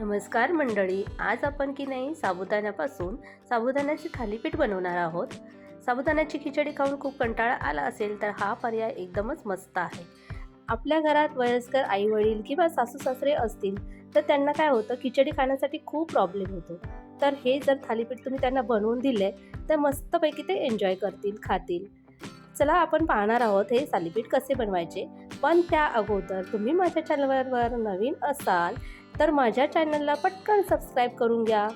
नमस्कार मंडळी आज आपण की नाही साबुदाण्यापासून साबुदाण्याची थालीपीठ बनवणार आहोत. साबुदाण्याची खिचडी खाऊन खूप कंटाळा आला असेल तर हा पर्याय एकदमच मस्त आहे. आपल्या घरात वयस्कर आई वडील किंवा सासू सासरे असतील तर त्यांना काय होतं खिचडी खाण्यासाठी खूप प्रॉब्लेम होतो. तर हे जर थालीपीठ तुम्ही त्यांना बनवून दिले तर मस्तपैकी ते एन्जॉय करतील खातील. चला आपण पाहणार आहोत हे थालीपीठ कसे बनवायचे. पण त्या अगोदर तुम्ही माझ्या चॅनलवर नवीन असाल तर माझ्या चॅनलला पटकन सबस्क्राईब करून घ्या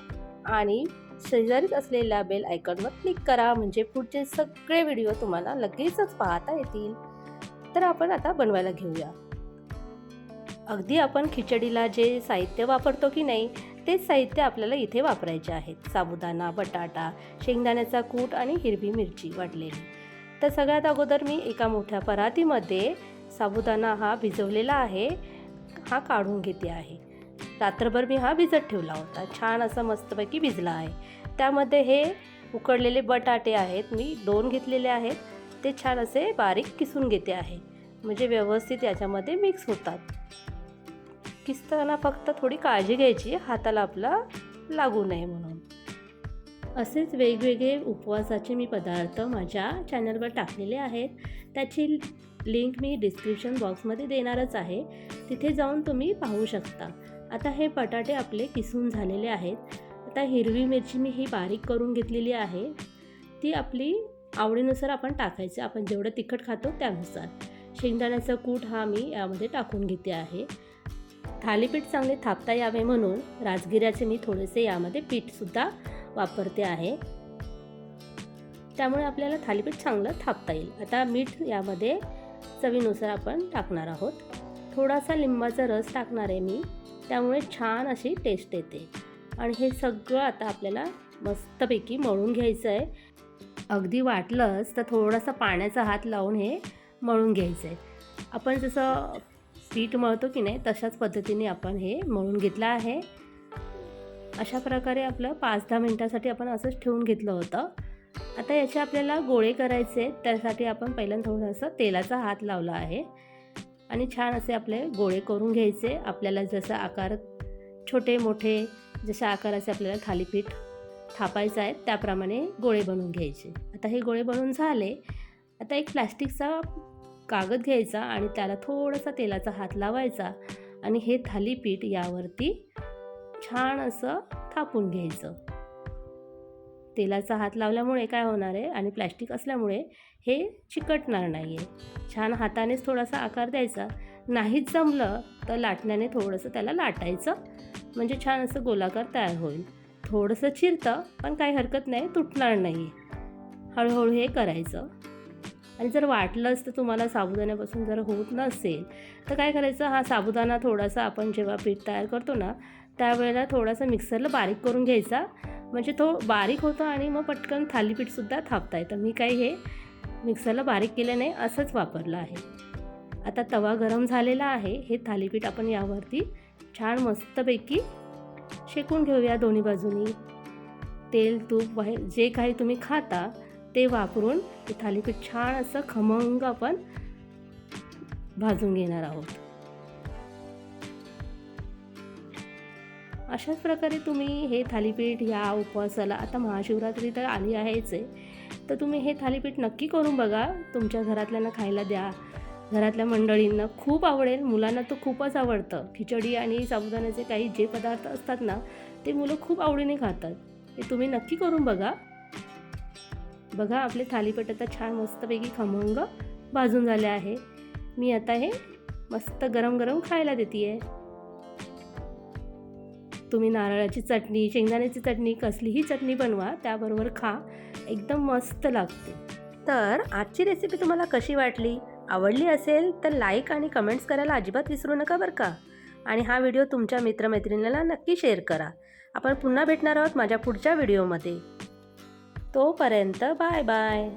आणि शेजारीच असलेल्या बेल आयकॉनवर क्लिक करा म्हणजे पुढचे सगळे व्हिडिओ तुम्हाला लगेचच पाहता येतील. तर आपण आता बनवायला घेऊया. अगदी आपण खिचडीला जे साहित्य वापरतो की नाही तेच साहित्य आपल्याला इथे वापरायचे आहेत. साबुदाणा बटाटा शेंगदाण्याचा कूट आणि हिरवी मिरची वाटलेली तर सगळ्यात अगोदर मी एका मोठ्या परातीमध्ये साबुदाणा हा भिजवलेला आहे हा काढून घेते आहे. रात्रभर मी हा भिजत ठेवला होता. छान असा मस्तपैकी भिजला आहे. त्यामध्ये हे उकडलेले बटाटे आहेत मी दोन घेतलेले आहेत. ते छान असे बारीक किसून घेते आहे. म्हणजे व्यवस्थित याच्यामध्ये मिक्स होतात. किसताना फक्त थोडी काळजी घ्यायची हाताला आपला लागू नये म्हणून. असेच वेगवेगळे उपवासाचे मी पदार्थ माझ्या चॅनलवर टाकलेले आहेत. त्याची लिंक मी डिस्क्रिप्शन बॉक्समध्ये देणारच आहे. तिथे जाऊन तुम्ही पाहू शकता. आता हे बटाटे आपले किसून झालेले आहेत. आता हिरवी मिरची मी ही बारीक करून घेतलेली आहे. ती आपली आवडीनुसार आपण टाकायचं. आपण जेवढं तिखट खातो त्यानुसार. शेंगदाण्याचा कूट हा मी यामध्ये टाकून घेते आहे. थालीपीठ चांगले थापता यावे म्हणून राजगिऱ्याचे मी थोडेसे यामध्ये पीठसुद्धा वापरते आहे. त्यामुळे आपल्याला थालीपीठ चांगलं थापता येईल. आता मीठ यामध्ये चवीनुसार आपण टाकणार आहोत. थोडासा लिंबाचा रस टाकणार आहे मी. त्यामुळे छान अशी टेस्ट येते. आणि हे सगळं आता आपल्याला मस्तपैकी मळून घ्यायचं आहे. अगदी वाटलंच तर थोडासा पाण्याचा हात लावून हे मळून घ्यायचं आहे. आपण जसं पीठ मळतो की नाही तशाच पद्धतीने आपण हे मळून घेतलं आहे. अशा प्रकारे आपलं पाच दहा मिनटासाठी आपण असंच ठेवून घेतलं होतं. आता याचे आपल्याला गोळे करायचे आहेत त्यासाठी आपण पहिल्यांदा थोडंसं तेलाचा हात लावला आहे. आणि छान असे आपले गोळे करून घ्यायचे. आपल्याला जसं आकार छोटे मोठे जशा आकाराचे आपल्याला थालीपीठ थापायचं आहे त्याप्रमाणे गोळे बनवून घ्यायचे. आता हे गोळे बनवून झाले. आता एक प्लॅस्टिकचा कागद घ्यायचा आणि त्याला थोडासा तेलाचा हात लावायचा आणि हे थालीपीठ यावरती छान असं थापून घ्यायचं. तेलाचा हात लावल्यामुळे काय होणार आहे आणि प्लॅस्टिक असल्यामुळे हे चिकटणार नाही आहे छान हातानेच थोडासा आकार द्यायचा. नाहीच जमलं तर लाटण्याने थोडंसं त्याला लाटायचं. म्हणजे छान असं गोलाकार तयार होईल. थोडंसं चिरतं पण काही हरकत नाही तुटणार नाही हळूहळू हे करायचं. आणि जर वाटलंच तर तुम्हाला साबुदाण्यापासून जर होत नसेल तर काय करायचं? हा साबुदाणा थोडासा आपण जेव्हा पीठ तयार करतो ना त्यावेळेला थोडासा मिक्सरला बारीक करून घ्यायचा. म्हणजे तो बारीक होतो आणि मग पटकन थालीपीठसुद्धा थापता येतं मी काही हे मिक्सरला बारीक केलं नाही असंच वापरलं आहे. आता तवा गरम झालेला आहे. हे थालीपीठ आपण यावरती छान मस्तपैकी शेकून घेऊया दोन्ही बाजूनी. तेल तूप बाहेर जे काही तुम्ही खाता ते वापरून ते थालीपीठ छान असं खमंग आपण भाजून घेणार आहोत. अशाच प्रकारे तुम्ही हे थालीपीठ या उपवासाला आता महाशिवरात्री तर आली आहेच आहे. तर तुम्ही हे थालीपीठ नक्की करून बघा. तुमच्या घरातल्यांना खायला द्या. घरातल्या मंडळींना खूप आवडेल. मुलांना तर खूपच आवडतं. खिचडी आणि साबुदाण्याचे काही जे पदार्थ असतात ना ते मुलं खूप आवडीने खातात. हे तुम्ही नक्की करून बघा. बघा आपले थालीपीठ आता छान मस्तपैकी खमंग भाजून झाले आहे. मी आता हे मस्त गरम गरम खायला देते आहे तुम्ही नारळाची चटणी शेंगदाण्याची चटणी कसलीही चटणी बनवा त्याबरोबर खा. एकदम मस्त लागते. तर आजची रेसिपी तुम्हाला कशी वाटली? आवडली असेल तर लाईक आणि कमेंट्स करायला अजिबात विसरू नका बरं का? आणि हा व्हिडिओ तुमच्या मित्रमैत्रिणीला नक्की शेअर करा. आपण पुन्हा भेटणार आहोत माझ्या पुढच्या व्हिडिओमध्ये तोपर्यंत बाय बाय